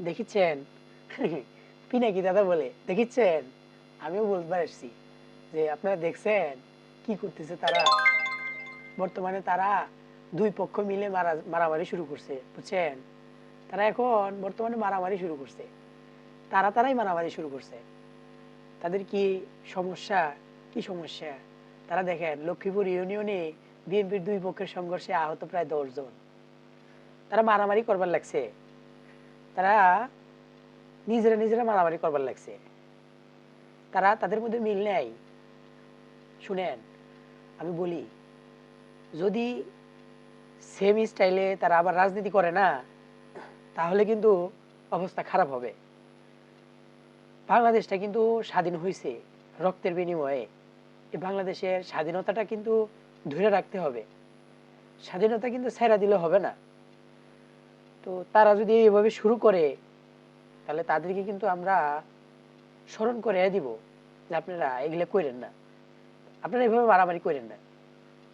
দেখিচ্ছেন? পিনাকি দাদা বলে, দেখিচ্ছেন? আমিও বলতে আসছি যে, আপনারা দেখছেন কি করতেছে তারা? বর্তমানে তারা দুই পক্ষ মিলে মারা, মারামারি শুরু করছে, বুঝছেন? তারা এখন বর্তমানে মারামারি শুরু করছে। তারা তারাই মারামারি শুরু করছে। তাদের কি সমস্যা? কি সমস্যা? তারা দেখেন, লক্ষ্মীপুর ইউনিয়নে বিএনপির দুই পক্ষের সংঘর্ষে আহত প্রায় দশ জন। তারা মারামারি করবার লাগছে। তারা নিজেরা নিজেরা মারামারি করবার লাগছে। তারা তাদের মধ্যে মিল নেই। শুনেন, আমি বলি, যদি সেম স্টাইলে তারা আবার রাজনীতি করে না, তাহলে কিন্তু অবস্থা খারাপ হবে। বাংলাদেশটা কিন্তু স্বাধীন হয়েছে রক্তের বিনিময়ে। এই বাংলাদেশের স্বাধীনতাটা কিন্তু ধরে রাখতে হবে। স্বাধীনতা কিন্তু ছেড়া দিলে হবে না। তো তারা যদি এভাবে শুরু করে, তাহলে তাদেরকে কিন্তু আমরা স্মরণ করে দিব যে আপনারা এগুলো করেন না। আপনারা এভাবে মারামারি করেন না।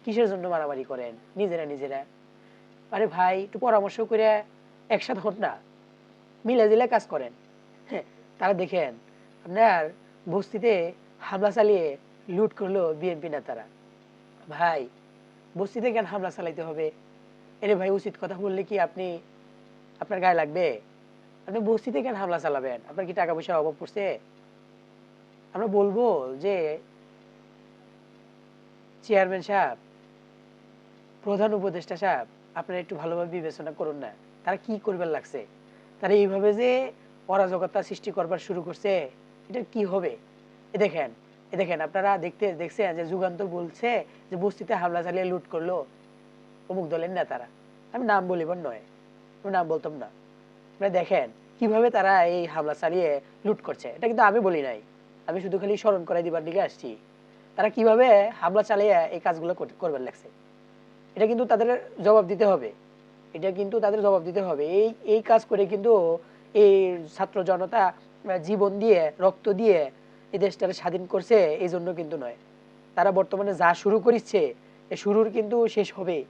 কিসের জন্য মারামারি করেন? নিজেরা নিজেরা। আরে ভাই, একটু পরামর্শ করে একসাথে হন না। মিলে জিলে কাজ করেন। হ্যাঁ তারা দেখেন, আপনার বস্তিতে হামলা চালিয়ে লুট করল বিএনপি নেতারা। ভাই, বস্তিতে কেন হামলা চালাইতে হবে? এরে ভাই, উচিত কথা বললে কি আপনি আপনার গায়ে লাগবে? আপনি বস্তিতে কেন হামলা চালাবেন? আপনার কি টাকা পয়সার অভাব পড়ছে? আমরা বলব যে চেয়ারম্যান সাহেব, প্রধান উপদেষ্টা সাহেব, আপনারা একটু ভালোভাবে বিবেচনা করুন না। তারা কি করবার লাগছে? তারা এইভাবে যে অরাজকতা সৃষ্টি করবার শুরু করছে এটা কি হবে? এ দেখেন এ দেখেন, আপনারা দেখতে, দেখছেন যে যুগান্তর বলছে যে বস্তিতে হামলা চালিয়ে লুট করল। অমুক দলের নেতারা। আমি নাম বলিবার নয়। নাম বলতাম না আপনারা দেখেন, কীভাবে তারা এই হামলা চালিয়ে লুট করছে, এটা কিন্তু আমি বলি নাই। আমি শুধু খালি স্মরণ করাই দিবার দিকে আসছি। তারা কীভাবে হামলা চালিয়ে এই কাজগুলো কর- করবার লাগছে? এটা কিন্তু তাদের জবাব দিতে হবে। এটা কিন্তু তাদের জবাব দিতে হবে। এই এই কাজ করে কিন্তু এই ছাত্র জনতা জীবন দিয়ে, রক্ত দিয়ে এই দেশটাকে স্বাধীন করছে, এই জন্য কিন্তু নয়। তারা বর্তমানে যা শুরু করিচ্ছে এই শুরুর কিন্তু শেষ হবে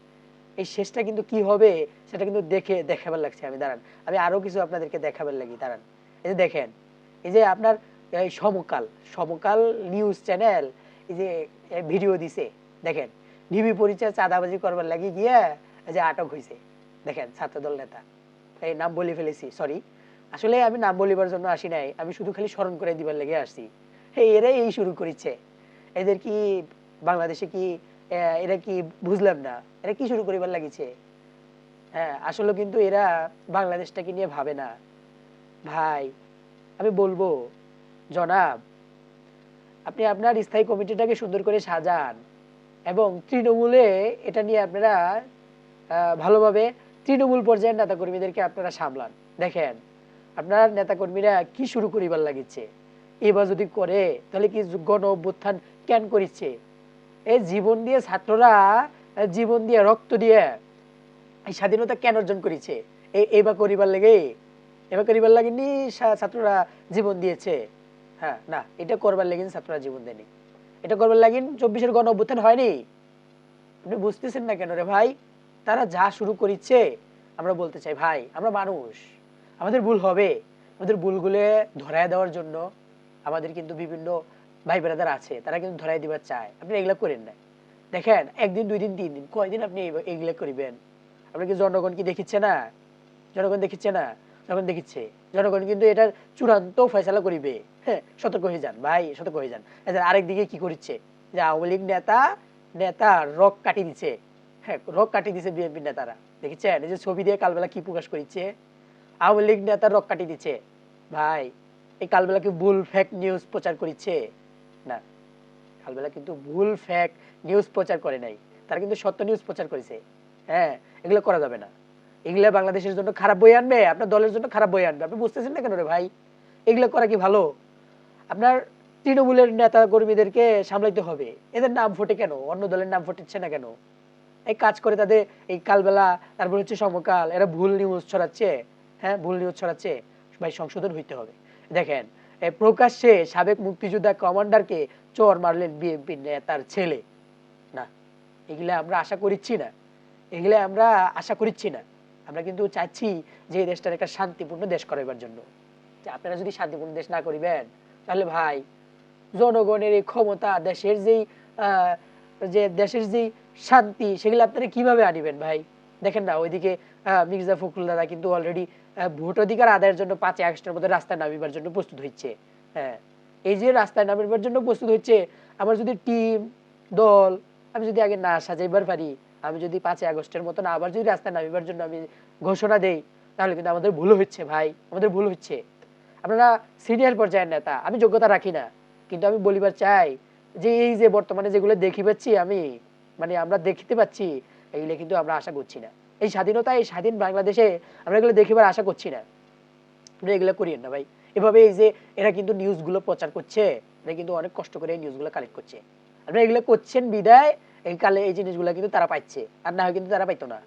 এই শেষটা কিন্তু কি হবে, সেটা কিন্তু দেখে দেখাবার লাগছে আমি, দাঁড়ান। আমি আরও কিছু আপনাদেরকে দেখাবার লাগি, দাঁড়ান। এই যে দেখেন, এই যে আপনার সমকাল সমকাল নিউজ চ্যানেল, এই যে ভিডিও দিছে, দেখেন। ডিবি পরিচয় চাঁদাবাজি করবার লাগি গিয়ে যে আটক হয়েছে দেখেন, ছাত্রদল নেতা। এই নাম বলে ফেলেছি সরি আসলে আমি নাম বলিবার জন্য আসি নাই, আমি শুধু খালি স্মরণ করে দিবার লেগে আসছি। হে এরা এই শুরু করেছে। এদের কি, বাংলাদেশে কি এরা কি বুঝলাম না। এরা কি শুরু করিবার লাগিছে? হ্যাঁ আসলে কিন্তু এরা বাংলাদেশটাকে নিয়ে ভাবে না। ভাই, আমি বলব, জনাব, আপনি আপনার স্থায়ী কমিটিটাকে সুন্দর করে সাজান এবং তৃণমূলে এটা নিয়ে আপনারা ভালোভাবে তৃণমূল পর্যায়ের নেতাকর্মীদেরকে আপনারা সামলান। দেখেন, আপনার নেতাকর্মীরা কি শুরু করিবার লাগিচ্ছে এবার যদি করে, তাহলে কি গণ অভ্যুত্থান কেন করিচ্ছে এই জীবন দিয়ে ছাত্ররা জীবন দিয়ে রক্ত দিয়ে এই স্বাধীনতা কেন অর্জন করেছে? এই এবার করিবার লাগে, এবার করিবার লাগেনি সা- ছাত্ররা জীবন দিয়েছে। হ্যাঁ না, এটা করবার লাগেন ছাত্ররা জীবন দেয়নি। এটা করবার লাগেন চব্বিশের গণ অভ্যুত্থান হয়নি। আপনি বুঝতেছেন না কেন রে ভাই? তারা যা শুরু করিচ্ছে, আমরা বলতে চাই, ভাই, আমরা মানুষ। আমাদের ভুল হবে। আমাদের ভুলগুলো ধরায় দেওয়ার জন্য আমাদের কিন্তু বিভিন্ন ভাই ব্রাদার আছে, তারা কিন্তু ধরাই দিবার চায়। আপনি এগুলা করেন না। দেখেন, একদিন দুই দিন তিন দিন কয়দিন আপনি এগুলা করিবেন? আপনি কি জনগণ কি দেখিচ্ছে না? জনগণ দেখিচ্ছে না? জনগণ দেখিচ্ছে। জনগণ কিন্তু এটার চূড়ান্ত ফয়সালা করিবে। হ্যাঁ সতর্ক হয়ে যান, ভাই, সতর্ক হয়ে যান। এদের আরেক দিকে কি করছে যে আওয়ামী লীগ নেতা নেতা রক কাটি দিছে। হ্যাঁ রক কাটি দিছে বিএনপি নেতারা। দেখেছেন? এই যে ছবি দিয়ে কালবেলা কি প্রকাশ করিচ্ছে? আওয়ামী লীগ নেতা রক কাটি দিচ্ছে ভাই, এই কালবেলা কি ভুল ফেক নিউজ প্রচার করিচ্ছে। না কালবেলা কিন্তু ভুল ফেক নিউজ প্রচার করে নাই। তারা কিন্তু সত্য নিউজ প্রচার করেছে। হ্যাঁ এগুলো করা যাবে না। এগুলো বাংলাদেশের জন্য খারাপ বই আনবে, আপনার দলের জন্য খারাপ বই আনবে। আপনি বুঝতেছেন না কেন রে ভাই? এগুলো করা কি ভালো? আপনার তৃণমূলের নেতা কর্মীদেরকে সামলাইতে হবে। এদের নাম ফোটে কেন? অন্য দলের নাম ফোটেছে না কেন? এই কাজ করে তাদের এই কালবেলা তারপর হচ্ছে সমকাল, এরা ভুল নিউজ ছড়াচ্ছে। হ্যাঁ ভুল নিউজ ছড়াচ্ছে। ভাই, সংশোধন হইতে হবে। দেখেন প্রকাশ্যে সাবেক মুক্তিযোদ্ধা কমান্ডারকে চোর মারলেন বিএনপি নেতার ছেলে। না, এগুলা আমরা আশা করিচ্ছি না। এগুলা আমরা আশা করিচ্ছি না। আমরা কিন্তু চাচ্ছি যে এই দেশটার একটা শান্তিপূর্ণ দেশ করাইবার জন্য। আপনারা যদি শান্তিপূর্ণ দেশ না করিবেন, তাহলে ভাই, জনগণের এই ক্ষমতা, দেশের যেই যে দেশের যেই শান্তি, সেগুলো আপনারা কীভাবে আনিবেন ভাই? দেখেন না, ওইদিকে মির্জা ফখরুল দাদা কিন্তু অলরেডি ভোট অধিকার আদায়ের জন্য পাঁচই আগস্টের মধ্যে রাস্তায় নামিবার জন্য প্রস্তুত হচ্ছে হ্যাঁ এই যে রাস্তায় নামিবার জন্য প্রস্তুত হচ্ছে আমার যদি টিম, দল, আমি যদি আগে না সাজাইবার পারি, আমি যদি পাঁচই আগস্টের মতন আবার যদি রাস্তায় নামিবার জন্য আমি ঘোষণা দেই, তাহলে কিন্তু আমাদের ভুল হচ্ছে ভাই, আমাদের ভুল হচ্ছে। আপনারা সিনিয়র পর্যায়ের নেতা, আমি যোগ্যতা রাখি না, কিন্তু আমি বলিবার চাই যে এই যে বর্তমানে যেগুলো দেখি পাচ্ছি আমি মানে আমরা দেখতে পাচ্ছি এইগুলো কিন্তু আমরা আশা করছি না। এই স্বাধীনতা, এই স্বাধীন বাংলাদেশে আমরা এগুলো দেখিবার আশা করছি না। আমরা এগুলো করিয়েন না ভাই। এভাবে এই যে এরা কিন্তু নিউজগুলো প্রচার করছে, এরা কিন্তু অনেক কষ্ট করে এই নিউজগুলো কালেক্ট করছে। আপনারা এগুলো করছেন বিদায়, এই কালে এই জিনিসগুলো কিন্তু তারা পাচ্ছে আর না হয় কিন্তু তারা পাইতো না।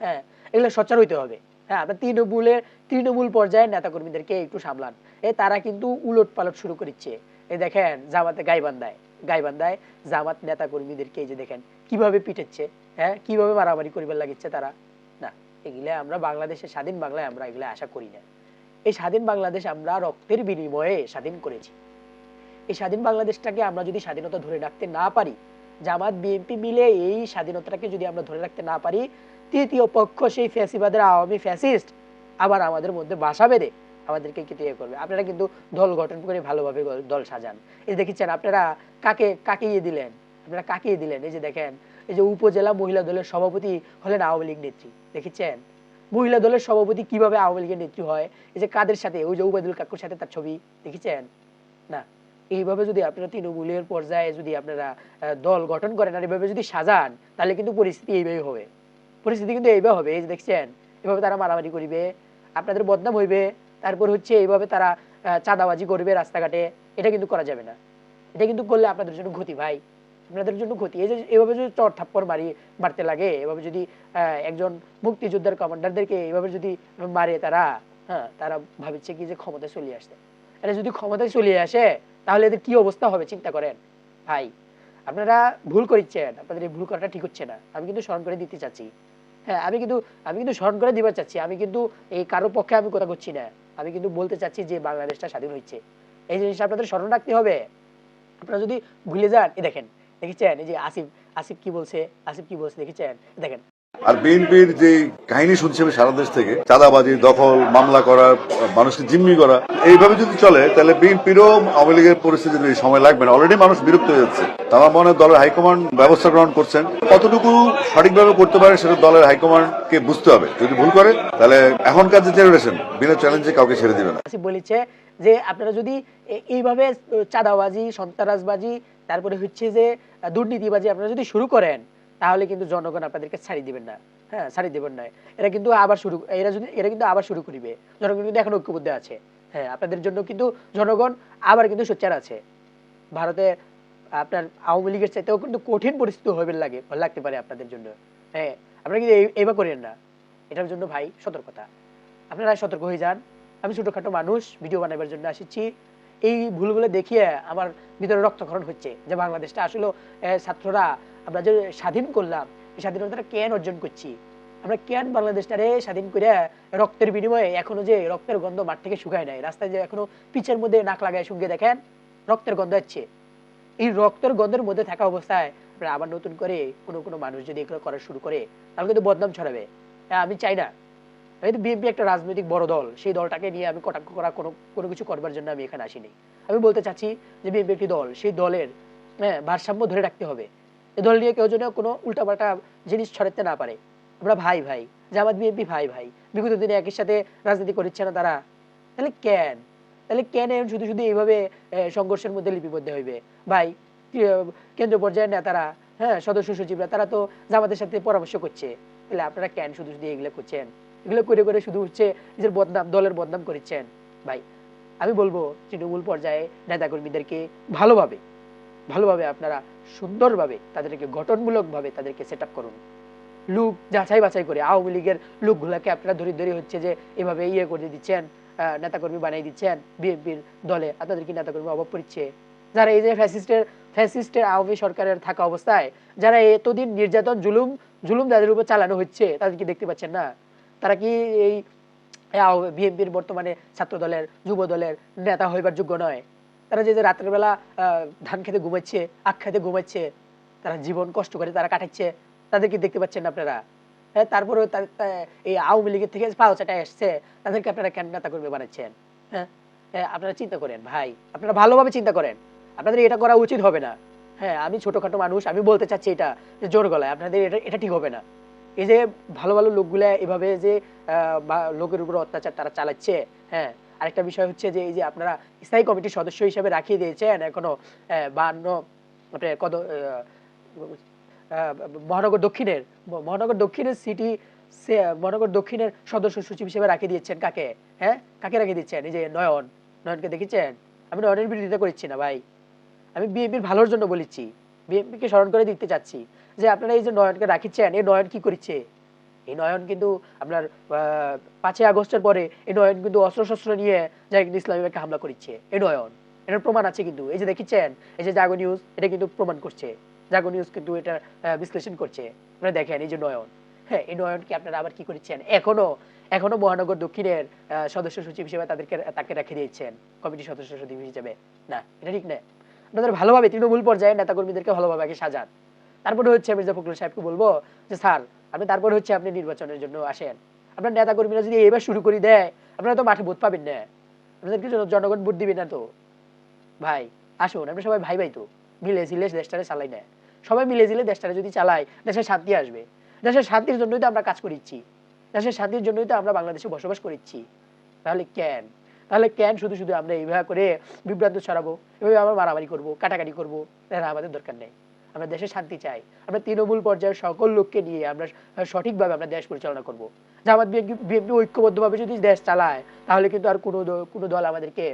হ্যাঁ এগুলো সচ্চার হইতে হবে। হ্যাঁ আপনার তৃণমূলের তৃণমূল পর্যায়ে নেতাকর্মীদেরকে একটু সামলান। এ তারা কিন্তু উলট পালট শুরু করেছে এই দেখেন জামাতে গাইবান্ধায়। গাইবান্ধায় জামাত নেতাকর্মীদেরকে এই যে দেখেন, কীভাবে পিটেচ্ছে হ্যাঁ? কীভাবে মারামারি করিবার লাগিচ্ছে তারা? না, এগুলো আমরা বাংলাদেশে স্বাধীন বাংলায় আমরা এগুলো আশা করি না। এই স্বাধীন বাংলাদেশ আমরা রক্তের বিনিময়ে স্বাধীন করেছি। এই স্বাধীন বাংলাদেশটাকে আমরা যদি স্বাধীনতা ধরে রাখতে না পারি, জামাত, বিএনপি মিলে এই স্বাধীনতাটাকে যদি আমরা ধরে রাখতে না পারি, তৃতীয় পক্ষ সেই ফ্যাসিবাদের আওয়ামী ফ্যাসিস্ট আবার আমাদের মধ্যে বাসা বেঁধে আমাদেরকে কিন্তু ইয়ে করবে। আপনারা কিন্তু দল গঠন করে ভালোভাবে দল সাজান। এই দেখেছেন আপনারা কাকে কাকে ইয়ে দিলেন? আপনারা কাকে ইয়ে দিলেন? এই যে দেখেন, এই যে উপজেলা মহিলা দলের সভাপতি হলেন আওয়ামী লীগ নেত্রী। দেখেছেন? মহিলা দলের সভাপতি কীভাবে আওয়ামী লীগের নেত্রী হয়? এই যে কাদের সাথে? ওই যে উবায়দুল কাকুর সাথে তার ছবি। দেখেছেন? না। এইভাবে যদি আপনারা তৃণমূলের পর্যায়ে যদি আপনারা দল গঠন করেন আর এইভাবে যদি সাজান, তাহলে কিন্তু পরিস্থিতি এইভাবে হবে। পরিস্থিতি কিন্তু এইভাবে হবে। এই যে দেখছেন? এভাবে তারা মারামারি করিবে। আপনাদের বদনাম হইবে। তারপর হচ্ছে এইভাবে তারা চাঁদাবাজি করবে রাস্তাঘাটে। এটা কিন্তু করা যাবে না। এটা কিন্তু করলে আপনাদের জন্য ক্ষতি ভাই। আপনাদের জন্য ক্ষতি। এই যে এভাবে যদি চর থাপ্পড় মারি, মারতে লাগে, এভাবে যদি একজন মুক্তিযোদ্ধার কমান্ডারদেরকে এভাবে যদি মারে তারা হ্যাঁ তারা ভাবছে কি যে ক্ষমতায় চলে আসতে। এটা যদি ক্ষমতায় চলে আসে, তাহলে এদের কি অবস্থা হবে চিন্তা করেন? ভাই, আপনারা ভুল করিচ্ছেন। আপনাদের এই ভুল করাটা ঠিক হচ্ছে না। আমি কিন্তু স্মরণ করে দিতে চাচ্ছি। হ্যাঁ আমি কিন্তু আমি কিন্তু স্মরণ করে দিবার চাচ্ছি। আমি কিন্তু এই কারও পক্ষে আমি কথা করছি না। আমি কিন্তু বলতে চাচ্ছি যে বাংলাদেশটা স্বাধীন হয়েছে। এই জিনিসটা আপনাদের স্মরণ রাখতে হবে। আপনারা যদি ভুলে যান, এই দেখেন, দেখেছেন? এই যে আসিফ আসিফ কি বলছে? আসিফ কি বলছে? দেখেছেন? দেখেন আর বিএনপির যে কাহিনী শুনছি আমি সারা দেশ থেকে, চাঁদাবাজি, দখল, মামলা করা, মানুষকে জিম্মি করা, এইভাবে যদি চলে, তাহলে বিএনপিরও আওয়ামী লীগের পরিস্থিতি সময় লাগবে না। অলরেডি মানুষ বিরক্ত হয়ে যাচ্ছে। তা আমার মনে হয় দলের হাইকমান্ড ব্যবস্থা গ্রহণ করছেন। কতটুকু সঠিকভাবে করতে পারে সেটা দলের হাইকমান্ডকে বুঝতে হবে। যদি ভুল করে, তাহলে এখনকার যে জেনারেশন বিনা চ্যালেঞ্জে কাউকে ছেড়ে দিবে না। বলেছে যে আপনারা যদি এইভাবে চাঁদাবাজি, সন্ত্রাসবাজি, তারপরে হচ্ছে যে দুর্নীতিবাজি আপনারা যদি শুরু করেন তাহলে কিন্তু জনগণ আপনাদেরকে ছাড়ি দিবেন না। হ্যাঁ ছাড়ি দিবেন না। এরা কিন্তু আবার শুরু, এরা যদি, এরা কিন্তু আবার শুরু করিবে। জনগণ কিন্তু এখন ঐক্যবদ্ধ আছে। হ্যাঁ আপনাদের জন্য কিন্তু জনগণ আবার কিন্তু সোচ্চার আছে। ভারতে আপনার আওয়ামী লীগের চাইতেও কিন্তু কঠিন পরিস্থিতি হবে লাগে, লাগতে পারে আপনাদের জন্য। হ্যাঁ আপনারা কিন্তু এইবার করেন না। এটার জন্য ভাই সতর্কতা। আপনারা সতর্ক হয়ে যান। আমি ছোটখাটো মানুষ, ভিডিও বানাবার জন্য আসছি এই ভুলগুলো দেখিয়ে আমার ভিতরে রক্তক্ষরণ হচ্ছে যে বাংলাদেশটা আসলে ছাত্ররা আমরা যে স্বাধীন করলাম এই স্বাধীনতাটা কেন অর্জন করছি? আমরা কেন বাংলাদেশটারে স্বাধীন করে রক্তের বিনিময়ে এখনও যে রক্তের গন্ধ মাঠ থেকে শুকায় নাই রাস্তায় যে এখনও পিচের মধ্যে নাক লাগায় সঙ্গে দেখেন রক্তের গন্ধ হচ্ছে এই রক্তের গন্ধের মধ্যে থাকা অবস্থায় আপনারা আবার নতুন করে কোনো কোনো মানুষ যদি এগুলো করা শুরু করে তাহলে কিন্তু বদনাম ছড়াবে। হ্যাঁ, আমি চাই না। কিন্তু বিএনপি একটা রাজনৈতিক বড় দল সেই দলটাকে নিয়ে আমি কটাক্ষ করা কোনো কোনো কিছু করবার জন্য আমি এখানে আসিনি। আমি বলতে চাচ্ছি যে বিএনপি একটি দল সেই দলের হ্যাঁ ভারসাম্য ধরে রাখতে হবে। এই দল নিয়ে কেউ যেন কোনো উল্টাপাল্টা জিনিস ছড়াতে না পারে। আমরা ভাই ভাই, জামাত, বিএনপি ভাই ভাই, বিগত দিনে একই সাথে রাজনীতি করেছে না তারা? তাহলে কেন? তাহলে কেন শুধু শুধু এইভাবে সংঘর্ষের মধ্যে লিপিবদ্ধ হইবে? ভাই কেন্দ্র পর্যায়ের নেতারা হ্যাঁ সদস্য সচিবরা, তারা তো জামাতের সাথে পরামর্শ করছে। তাহলে আপনারা কেন শুধু শুধু এগুলো করছেন? এগুলো করে করে শুধু হচ্ছে নিজের বদনাম, দলের বদনাম করেছেন? ভাই, আমি বলব, তৃণমূল পর্যায়ে নেতাকর্মীদেরকে ভালোভাবে ভালোভাবে আপনারা সুন্দরভাবে তাদেরকে গঠনমূলকভাবে তাদেরকে সেট করুন। লোক যাচাই বাছাই করে আওয়ামী লীগের লোকগুলাকে আপনারা ধরে ধরে হচ্ছে যে এভাবে ইয়ে করে দিচ্ছেন নেতাকর্মী বানিয়ে দিচ্ছেন বিএনপির দলে আপনাদের কি নেতাকর্মী অভাব পড়ছে যারা এই যে ফ্যাসিস্টের ফ্যাসিস্টের আওয়ামী সরকারের থাকা অবস্থায়, যারা এতদিন নির্যাতন, জুলুম জুলুম যাদের উপর চালানো হচ্ছে, তাদের কি দেখতে পাচ্ছেন না? তারা কি এই বিএনপির বর্তমানে ছাত্র দলের যুব দলের নেতা হইবার যোগ্য নয়? তারা যে যে রাত্রের বেলা ধান খেতে ঘুমাচ্ছে আখ খেতে ঘুমাচ্ছে তারা জীবন কষ্ট করে তারা কাটাচ্ছে তাদেরকে দেখতে পাচ্ছেন না আপনারা। হ্যাঁ তারপরে এই আওয়ামী লীগের থেকে পাওচাটা এসছে তাদেরকে আপনারা কেন নেতা করবে বানাচ্ছেন? হ্যাঁ হ্যাঁ, আপনারা চিন্তা করেন ভাই আপনারা ভালোভাবে চিন্তা করেন। আপনাদের এটা করা উচিত হবে না। হ্যাঁ আমি ছোটখাটো মানুষ আমি বলতে চাচ্ছি এটা যে জোর গলায় আপনাদের এটা এটা ঠিক হবে না। এই যে ভালো ভালো লোকগুলা এভাবে যে লোকের উপর অত্যাচার তারা চালাচ্ছে হ্যাঁ আরেকটা বিষয় হচ্ছে যে এই যে আপনারা স্থায়ী কমিটির সদস্য হিসেবে রাখিয়ে দিয়েছেন এখনও বান্ন কত মহানগর দক্ষিণের মহানগর দক্ষিণের সিটি মহানগর দক্ষিণের সদস্য সচিব হিসেবে রাখিয়ে দিয়েছেন কাকে? হ্যাঁ? কাকে রাখিয়ে দিচ্ছেন? এই যে নয়ন, নয়নকে দেখেছেন? আমি নয়নের বিরোধিতা করছি না ভাই। আমি বিএনপির ভালোর জন্য বলেছি। বিএনপিকে স্মরণ করে দিতে চাচ্ছি যে আপনারা এই যে নয়নকে রাখিচ্ছেন, এই নয়ন কি করেছে? এই নয়ন কিন্তু আপনার পাঁচই আগস্টের পরে এই নয়ন কিন্তু অস্ত্র শস্ত্র নিয়ে কিন্তু ইসলামী ব্যাংকে হামলা করেছে। এই নয়ন, এটার প্রমাণ আছে কিন্তু। এই যে দেখেছেন, এই যে জাগো নিউজ, এটা কিন্তু প্রমাণ করছে। জাগো নিউজ কিন্তু এটা বিশ্লেষণ করছে। আপনারা দেখেন, এই যে নয়ন হ্যাঁ এই নয়নকে আপনারা আবার কি করেছেন? এখনও এখনও মহানগর দক্ষিণের সদস্য সচিব হিসেবে তাদেরকে, তাকে রেখে দিয়েছেন কমিটি সদস্য সচিব হিসেবে। না, এটা ঠিক না। আপনাদের ভালোভাবে তৃণমূল পর্যায়ে নেতাকর্মীদেরকে ভালোভাবে আগে সাজান। তারপরে হচ্ছে মির্জা ফখরুল সাহেবকে বলব যে, স্যার আপনি তারপরে হচ্ছে আপনি নির্বাচনের জন্য আসেন। আপনার নেতাকর্মীরা যদি এবার শুরু করে দেয়, আপনারা তো মাঠে ভোট পাবেন না। আপনাদেরকে জন- জনগণ ভোট দিবে না তো। ভাই, আসুন, আমরা সবাই ভাই ভাই তো। মিলে ঝিলে দেশটারে চালাই না। সবাই মিলে ঝিলে দেশটারে যদি চালাই দেশের শান্তি আসবে। দেশের শান্তির জন্যই তো আমরা কাজ করিচ্ছি। দেশের শান্তির জন্যই তো আমরা বাংলাদেশে বসবাস করিচ্ছি। তাহলে কেন? তাহলে কেন শুধু শুধু আমরা এইভাবে করে বিভ্রান্ত ছড়াবো? এভাবে আমরা মারামারি করব, কাটাকাটি করব? এটা আমাদের দরকার নেই। আমরা দেশে শান্তি চাই। আমরা তৃণমূল পর্যায়ের সকল লোককে নিয়ে আমরা সঠিকভাবে আমরা দেশ পরিচালনা করব। জামাত বিএনপি ঐক্যবদ্ধভাবে যদি দেশ চালায়, তাহলে কিন্তু আর কোনো কোনো দল আমাদেরকে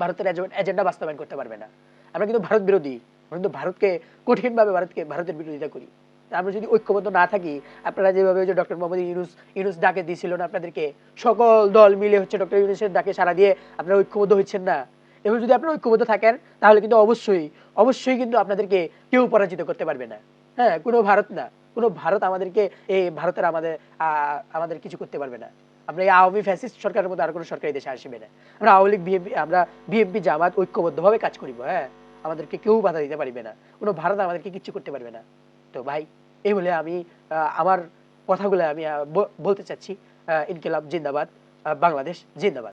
ভারতের এজেন্ডা বাস্তবায়ন করতে পারবে না। আমরা কিন্তু ভারত বিরোধী। আমরা কিন্তু ভারতকে কঠিনভাবে ভারতকে, ভারতের বিরোধিতা করি। আমরা যদি ঐক্যবদ্ধ না থাকি, আপনারা যেভাবে যে ডক্টর মোহাম্মদ ইউনুস ইউনুস ডাকে দিয়েছিল না আপনাদেরকে, সকল দল মিলে হচ্ছে ডক্টর ইউনুসের ডাকে সারা দিয়ে আপনারা ঐক্যবদ্ধ হচ্ছেন না। এবার যদি আপনারা ঐক্যবদ্ধ থাকেন, তাহলে কিন্তু অবশ্যই অবশ্যই কিন্তু আপনাদেরকে কেউ পরাজিত করতে পারবে না। হ্যাঁ কোনো ভারত না। কোনো ভারত আমাদেরকে এই ভারতের আমাদের আমাদের কিছু করতে পারবে না। আমরা এই আওয়ামী ফ্যাসিস্ট সরকারের মতো আর কোনো সরকারি দেশে আসবে না। আমরা আওয়ামী লীগ, বিএনপি, আমরা বিএনপি জামাত ঐক্যবদ্ধভাবে কাজ করিব হ্যাঁ। আমাদেরকে কেউ বাধা দিতে পারবে না। কোনো ভারত আমাদেরকে কিচ্ছু করতে পারবে না। তো ভাই, এই বলে আমি আমার কথাগুলো আমি বলতে চাচ্ছি ইনকিলাব জিন্দাবাদ বাংলাদেশ জিন্দাবাদ।